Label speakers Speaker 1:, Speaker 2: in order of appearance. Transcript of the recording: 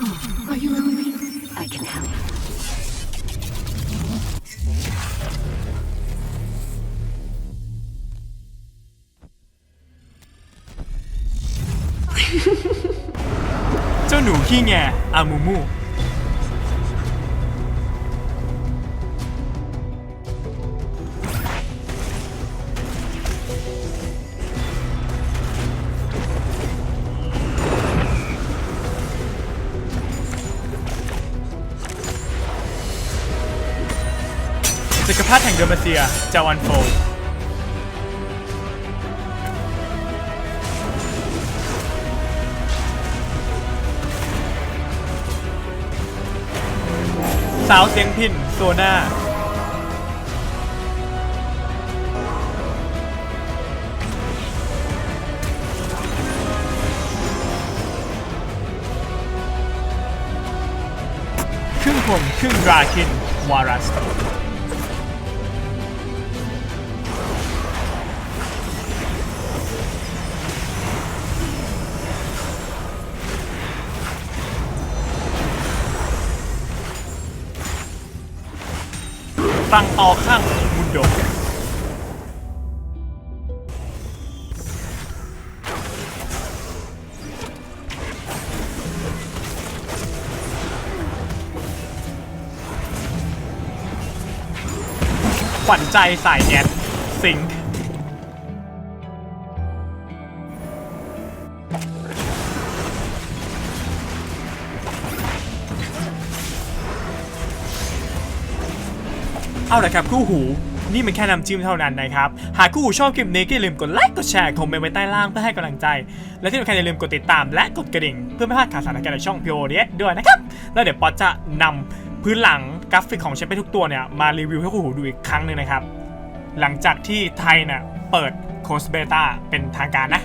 Speaker 1: Are you lonely? I can help.
Speaker 2: เจ้าหนูขี้แจักรพรรดิแห่งเดอร์มาเซียจาวันโฟสาวเสียงพินโซนาครึ่งผมครึ่งราคินวารัส ตังต่อข้างมุนโดขวัญใจสายแอดสิงค์ เอาละครับคู่หูนี่มันแค่น้ำจิ้มเท่านั้นนะครับ หากคู่หูชอบคลิปนี้ก็อย่าลืมกดไลค์ กดแชร์คอมเมนต์ไว้ใต้ล่างเพื่อให้กำลังใจ และที่สำคัญอย่าลืมกดติดตามและกดกระดิ่ง เพื่อไม่พลาดข่าวสารในการในช่อง p o d ด้วยนะครับ แล้วเดี๋ยวป๊อตจะนำพื้นหลังกราฟิกของเชฟไปทุกตัวเนี่ยมารีวิวให้คู่หูดูอีกครั้งหนึ่งนะครับ หลังจากที่ไทยเนี่ยเปิดโคสเบต้าเป็นทางการนะ